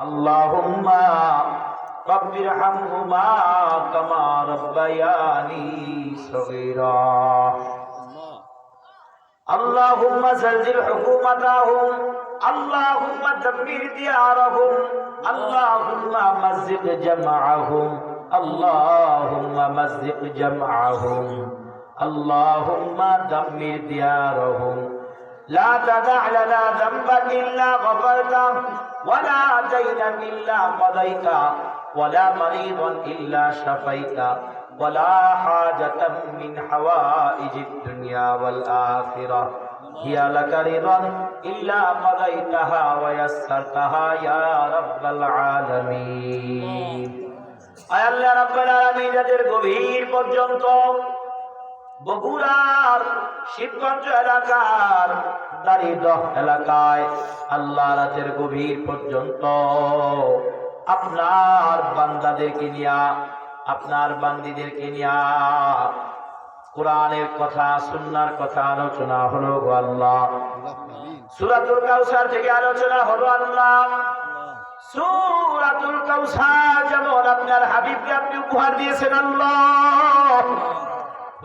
اللهم رب ارحمهما كما ربياني صغيرا اللهم زلزل حكومتهم اللهم دمر ديارهم اللهم مزق جمعهم اللهم مزق جمعهم اللهم دمر ديارهم لا تدع لنا ذنبا الا غفرته ولا دينا الا قضيته ولا مريضا الا شفيته ولا حاجة من حوائج الدنيا والآخرة هي لك رضا إلا قضيتها ويسرتها يا رب العالمين আয় আল্লাহ রাব্বুল আলামিন যাদের গভীর পর্যন্ত বগুড়ার শিবগঞ্জ এলাকার দারিদহ এলাকায় আল্লাহ রাতের গভীর পর্যন্ত আপনার বান্দাদেরকে নিয়া, আপনার বান্দিদেরকে নিয়া কোরআনের কথা, সুন্নার কথা আলোচনা হলো আল্লাহ। সুরাতুল কাউসার থেকে আলোচনা হলো আল্লাহ। সুরাতুল কাউসার যেমন আপনার হাবিবকে আপনি উপহার দিয়েছেন আল্লাহ।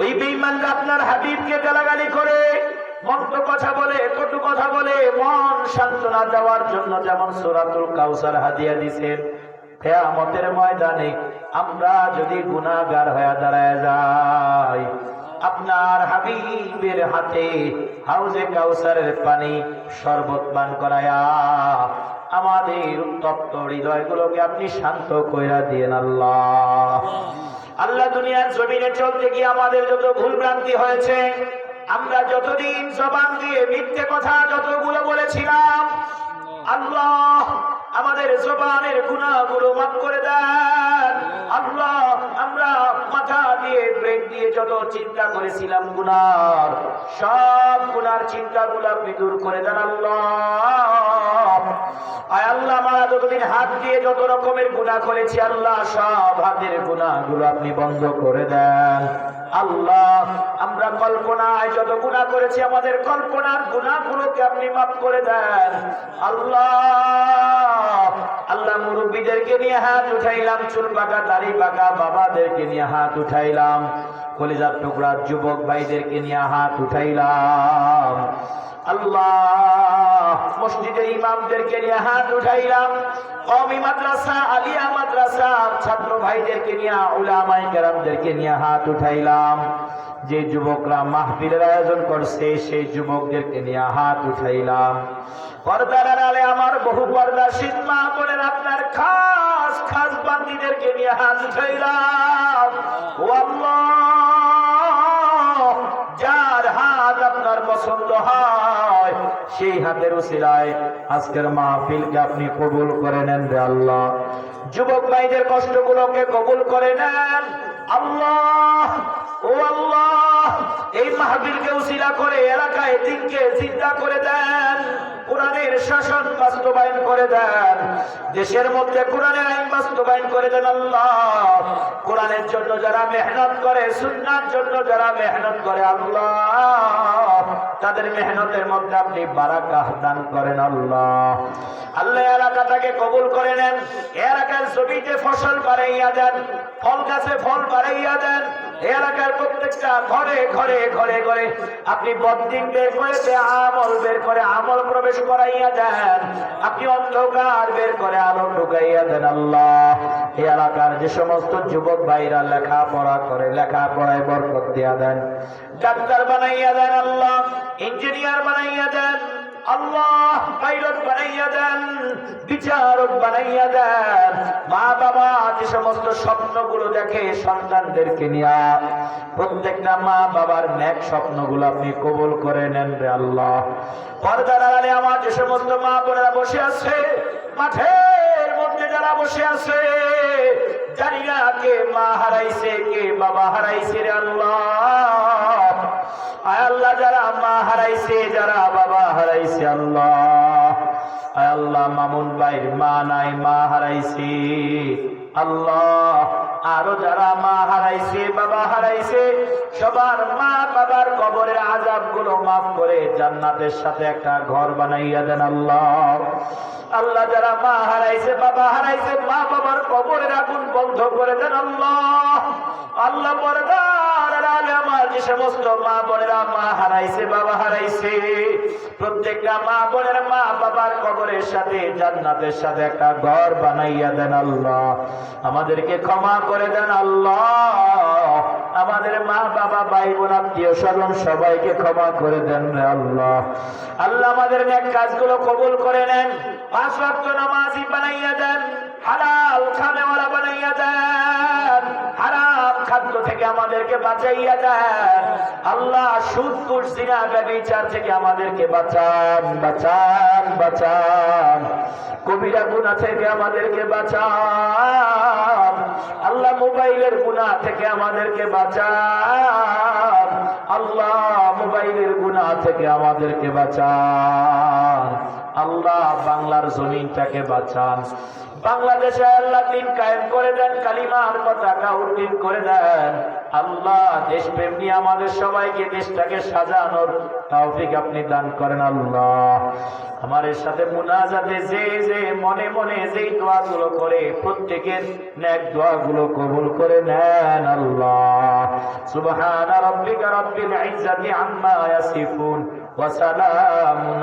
ওই বেঈমানরা আপনার হাবিবকে গালাগালি করে, মন্দ কথা বলে, কটু কথা বলে, মন সান্ত্বনা দেওয়ার জন্য যেমন সুরাতুল কাউসার হাদিয়া দিছেন, কেয়ামতের ময়দানে আমরা যদি গুনাহগার হয়ে দাঁড়ায় যাই, আপনার হাবিবের হাতে হাউজে কাউসারের পানি শরবত পান করায়া আমাদের উত্তপ্ত হৃদয়গুলোকে আপনি শান্ত কইরা দিয়েন আল্লাহ। আল্লাহ দুনিয়ার জমিনে চলতে গিয়ে আমাদের যত ভুল ভ্রান্তি হয়েছে, আমরা যতদিন জবান দিয়ে মিথ্যে কথা যতগুলো বলেছিলাম, আল্লাহ আমাদের জবানের গুণাগুলো মাফ করে দেন। আল্লাহ, আমরা দিয়ে দিয়ে যত চিন্তা করেছিলাম গুনার, সব গুনার করে হাত দিয়ে যত রকমের গুনাহ করেছি, আল্লাহ, সব হাতের গুনাহগুলো আপনি বন্ধ করে দেন। আল্লাহ, আমরা কল্পনায় যত গুনাহ করেছি, আমাদের কল্পনার গুনাহগুলোকে আপনি মাফ করে দেন। আল্লাহ। মুরব্বীদেরকে নিয়ে হাত উঠাইলাম চুল পাকা দাড়ি পাকা বাবাদেরকে নিয়ে হাত উঠাইলাম, কলিজার টুকরার যুবক ভাইদেরকে নিয়ে হাত উঠাইলাম। আল্লাহ, মসজিদের ইমামদেরকে নিয়ে হাত উঠাইলাম কমি মাদ্রাসা, আলিয়া মাদ্রাসা, ছাত্র ভাইদেরকে নিয়ে উলামাই কেরামদেরকে নিয়ে হাত উঠাইলাম। যে যুবকরা মাহফিলের আয়োজন করছে, সেই যুবকদেরকে নিয়ে হাত উঠাইলাম। পর্দার আড়ালে আমার বহু পর্দা শীত মা বোনের আপনার খাস খাস বান্দিদেরকে নিয়ে হাত উঠাইলাম। যার হাত আপনার পছন্দ হয়, সেই হাতের উসিলায় আজকের মাহফিলকে আপনি কবুল করে নেন রে আল্লাহ। যুবক ভাইদের কষ্টগুলোকে কবুল করে নেন। আল্লাহ, ও করে এলাকায় দিনকে চিন্তা করে দেন, কোরআনের শাসন বাস্তবায়ন করে দেন, দেশের মধ্যে কোরআনের আইন বাস্তবায়ন করে দেন আল্লাহ। কোরআনের জন্য যারা মেহনত করে, সুন্নার জন্য যারা মেহনত করে আল্লাহ, তাদের মেহনতের মধ্যে আপনি বারাকাহ দান করেন আল্লাহ। আল্লাহ এলাকাটাকে কবুল করে নেন, এলাকার জমিতে ফসল বাড়াইয়া দেন, ফল গাছে ফল বাড়াইয়া দেন এলাকার প্রত্যেকটা ঘরে ঘরে ঘরে ঘরে আপনি বদিন বের করে আমল বের করে, আমল প্রবেশ করাইয়া দেন। আপনি অন্ধকার বের করে, আলো ঢুকাইয়া দেন আল্লাহ। এলাকার যে সমস্ত যুবক ভাইরা লেখাপড়া করে, লেখাপড়ায় বরকত দিয়া দেন। ডাক্তার বানাইয়া দেন আল্লাহ, ইঞ্জিনিয়ার বানাইয়া দেন। আল্লাহ পাইলট বানাইয়া দেন, বিচারক বানাইয়া দেন, মা বাবা যে সমস্ত স্বপ্নগুলো দেখে সন্তানদেরকে নিয়ে প্রত্যেকটা মা বাবার ন্যাক স্বপ্নগুলো আপনি কবুল করে নেন রে আল্লাহ। পর্দার আড়ালে আমার যে সমস্ত মা বোনেরা বসে আছে, মাঠের মধ্যে যারা বসে আছে, জানি না কে মা হারাইছে, কে বাবা হারাইছে রে আল্লাহ। আয় আল্লাহ, যারা মা হারাইছে, যারা বাবা হারাইছে আল্লাহ আল্লাহ, মামুন ভাইয়ের মা নাই, মা হারাইছি। আল্লাহ, আরও যারা মা হারাইছে, বাবা হারাইছে, সবার মা বাবার কবরের আজাবগুলো মাফ করে জান্নাতের সাথে একটা ঘর বানাইয়া দেন আল্লাহ। আল্লাহ যারা মা হারাইছে, বাবা হারাইছে, মা বাবার কবরের আগুন বন্ধ করে দেন আল্লাহ। আল্লাহ আমাদেরকে ক্ষমা করে দেন আল্লাহ। আমাদের মা, বাবা ভাই বোন আত্মীয় স্বজন সবাইকে ক্ষমা করে দেন আল্লাহ। আল্লাহ আমাদের নেক কাজগুলো কবুল করে নেন। পাঁচ ওয়াক্ত নামাজি বানাইয়া দেন। হালাল খানেওয়ালা বানাইয়া দেন। হারাম খাদ্য থেকে আমাদেরকে বাঁচাইয়া দেন আল্লাহ সুদ কুরসিনা ব্যবিচার থেকে আমাদেরকে বাঁচান বাঁচান বাঁচান। কবিরা গুণা থেকে আমাদেরকে বাঁচান। আল্লাহ মোবাইলের গুণা থেকে আমাদেরকে বাঁচান। আল্লাহ মোবাইলের গুণা থেকে আমাদেরকে বাঁচান। আল্লাহ বাংলার জমিনটাকে বাঁচান। বাংলাদেশে আল্লাহ দিন কায়েম করে দেন, কালিমার পতাকা উদ্দিন করে দেন। আল্লাহ দেশপ্রেম নিয়ে আমাদের সবাইকে দেশটাকে সাজানোর তাওফিক আপনি দান করেন আল্লাহ। আমার সাথে মুনাজাতে যে যে মনে মনে যেই দোয়াগুলো করে, প্রত্যেকের ন্যাক দোয়াগুলো কবুল করে নেন আল্লাহ। সুবহান রাব্বিকা রাব্বিল ইজ্জাতি আম্মা ইয়াসিফুন ওয়া সালামুন